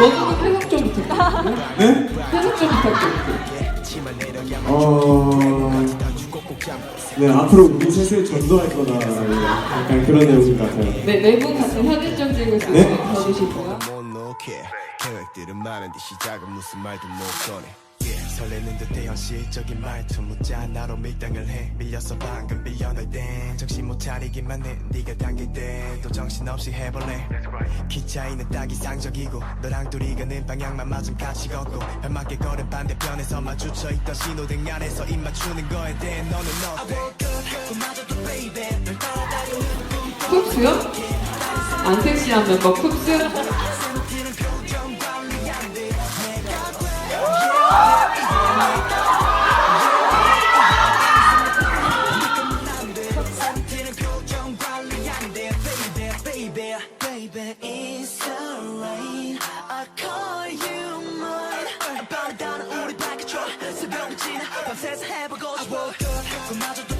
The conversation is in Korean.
원우는 해석 좀 부탁드릴게요. 네? 해석 좀 부탁드릴게요. 어... 네 앞으로 우리 셋을 전도할 거다 약간 그런 내용인 것 같아요 네, 네분 같은 현실적 질문 네? 못 놓게 계획들은 많은데 시작은 무슨 말도 못 꺼내 yeah, 설레는 듯해 현실적인 말투 묻자 나로 밀당을 해 밀려서 방금 빌려낼 땐 정신 못 차리기만 해 네가 당길 때또 정신없이 해볼래 키 차이는 딱 이상적이고 너랑 둘이 가는 방향만 맞으면 같이 걷고 발맞게 걸은 반대편에서 마주쳐 있던 신호등 아래서 입 맞추는 거에 대해 너는 어때 쿱스요? 안 섹시한 멤버 쿱스? baby, baby, it's alright. I call you mine. 빠르다는 우리 바퀴 새벽 지나 밤새서 해보고 싶어. 그마저도 baby.